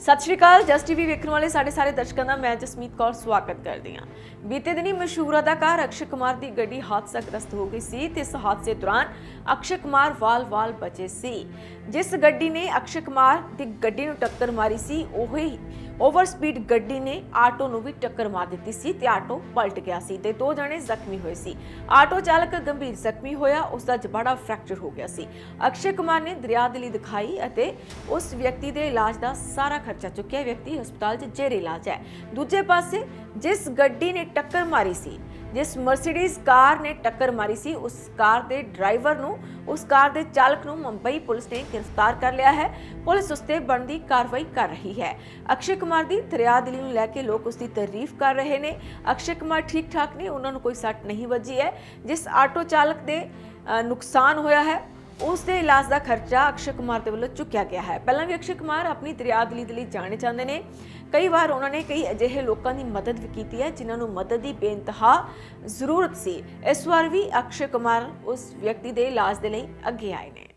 ਸਤਿ ਸ਼੍ਰੀ ਅਕਾਲ just TV ਵੇਖਣ ਵਾਲੇ ਸਾਡੇ ਸਾਰੇ ਦਰਸ਼ਕਾਂ ਦਾ, ਮੈਂ ਜਸਮੀਤ ਕੌਰ ਸਵਾਗਤ ਕਰਦੀ ਹਾਂ। ਬੀਤੇ ਦਿਨੀ ਮਸ਼ਹੂਰ ਅਦਾਕਾਰ ਅਕਸ਼ੇ ਕੁਮਾਰ ਦੀ ਗੱਡੀ ਹਾਦਸਾਗ੍ਰਸਤ ਹੋ ਗਈ ਸੀ ਤੇ ਇਸ ਹਾਦਸੇ ਦੌਰਾਨ ਅਕਸ਼ੇ ਕੁਮਾਰ ਵਾਲ-ਵਾਲ ਬਚੇ ਸੀ। ਜਿਸ ਗੱਡੀ ਨੇ ਅਕਸ਼ੇ ਕੁਮਾਰ ਦੀ ਗੱਡੀ ਨੂੰ ਟੱਕਰ ਮਾਰੀ ਸੀ, ਉਹੀ ਓਵਰ ਸਪੀਡ ਗੱਡੀ ਨੇ ਆਟੋ ਨੂੰ ਵੀ ਟੱਕਰ ਮਾਰ ਦਿੱਤੀ ਸੀ ਤੇ ਆਟੋ ਪਲਟ ਗਿਆ ਸੀ ਤੇ ਦੋ ਜਣੇ ਜ਼ਖਮੀ ਹੋਏ ਸੀ। ਆਟੋ ਚਾਲਕ ਗੰਭੀਰ ਜ਼ਖਮੀ ਹੋਇਆ, ਉਸ ਦਾ ਜਬਾੜਾ ਫ੍ਰੈਕਚਰ ਹੋ ਗਿਆ ਸੀ। ਅਕਸ਼ੇ ਕੁਮਾਰ ਨੇ ਦਰਿਆਦਿਲੀ ਦਿਖਾਈ ਅਤੇ ਉਸ ਵਿਅਕਤੀ ਦੇ ਇਲਾਜ ਦਾ ਸਾਰਾ ਖਰਚਾ ਚੁੱਕਿਆ। ਵਿਅਕਤੀ ਹਸਪਤਾਲ 'ਚ ਜੇਰੇ ਇਲਾਜ ਹੈ। ਦੂਜੇ ਪਾਸੇ ਜਿਸ ਗੱਡੀ ਨੇ ਟੱਕਰ ਮਾਰੀ ਸੀ ਜਿਸ ਮਰਸੀਡੀਜ਼ ਕਾਰ ਨੇ ਟੱਕਰ ਮਾਰੀ ਸੀ, ਉਸ ਕਾਰ ਦੇ ਡਰਾਈਵਰ ਨੂੰ, ਉਸ ਕਾਰ ਦੇ ਚਾਲਕ ਨੂੰ ਮੁੰਬਈ ਪੁਲਿਸ ਨੇ ਗ੍ਰਿਫਤਾਰ ਕਰ ਲਿਆ ਹੈ। ਪੁਲਿਸ ਉਸ ਤੇ ਬਣਦੀ ਕਾਰਵਾਈ ਕਰ ਰਹੀ ਹੈ। ਅਕਸ਼ੇ ਕੁਮਾਰ ਦੀ ਦਰਿਆਦਿਲੀ ਨੂੰ ਲੈ ਕੇ ਲੋਕ ਉਸ ਦੀ ਤਾਰੀਫ ਕਰ ਰਹੇ ਨੇ। ਅਕਸ਼ੇ ਕੁਮਾਰ ਠੀਕ ਠਾਕ ਨੇ, ਉਹਨਾਂ ਨੂੰ ਕੋਈ ਸੱਟ ਨਹੀਂ ਵੱਜੀ ਹੈ, ਜਿਸ ਆਟੋ ਚਾਲਕ ਦੇ ਨੁਕਸਾਨ ਹੋਇਆ ਹੈ। ਉਸ ਦੇ ਇਲਾਜ ਦਾ ਖਰਚਾ ਅਕਸ਼ੇ ਕੁਮਾਰ ਦੇ ਵੱਲੋਂ ਚੁੱਕਿਆ ਗਿਆ ਹੈ। ਪਹਿਲਾਂ ਵੀ ਅਕਸ਼ੇ ਕੁਮਾਰ ਆਪਣੀ ਦਰਿਆਦਿਲੀ ਦੇ ਲਈ ਜਾਣੇ ਜਾਂਦੇ ਨੇ। ਕਈ ਵਾਰ ਉਹਨਾਂ ਨੇ ਕਈ ਅਜਿਹੇ ਲੋਕਾਂ ਦੀ ਮਦਦ ਵੀ ਕੀਤੀ ਹੈ, ਜਿਨ੍ਹਾਂ ਨੂੰ ਮਦਦ ਦੀ ਬੇਇੰਤਹਾ ਜ਼ਰੂਰਤ ਸੀ। ਇਸ ਵਾਰ ਵੀ ਅਕਸ਼ੇ ਕੁਮਾਰ ਉਸ ਵਿਅਕਤੀ ਦੇ ਇਲਾਜ ਦੇ ਲਈ ਅੱਗੇ ਆਏ ਨੇ।